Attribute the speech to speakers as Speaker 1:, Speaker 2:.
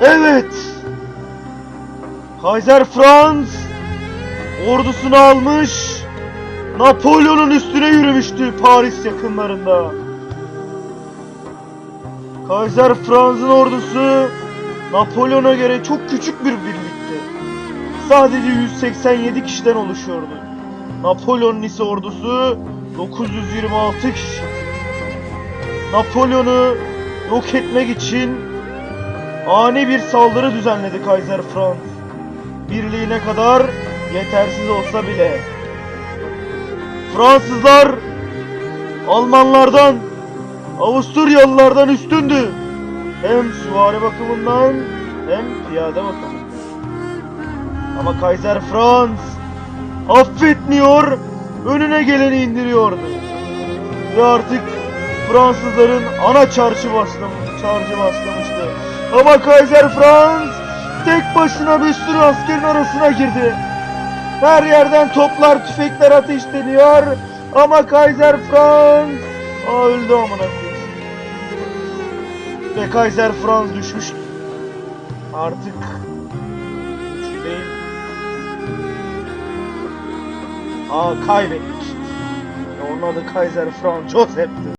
Speaker 1: Evet. Kaiser Franz ordusunu almış. Napolyon'un üstüne yürümüştü Paris yakınlarında. Kaiser Franz'ın ordusu Napolyon'a göre çok küçük bir birlikti. Sadece 187 kişiden oluşuyordu. Napolyon'un ise ordusu 926 kişi. Napolyon'u yok etmek için ani bir saldırı düzenledi Kaiser Franz. Birliğine kadar yetersiz olsa bile. Fransızlar Almanlardan, Avusturyalılardan üstündü. Hem süvari bakımından hem piyade bakımından. Ama Kaiser Franz affetmiyor, önüne geleni indiriyordu. Ve artık Fransızların ana çarşı başlamış, çarşı başlamıştı. Ama Kaiser Franz tek başına bir sürü askerin arasına girdi. Her yerden toplar, tüfekler ateşleniyor. Ama Kaiser Franz Aa, öldü amına. Ve Kaiser Franz düşmüş. Artık değil. Aa kaybetmiş. Onun adı Kaiser Franz Josep'ti.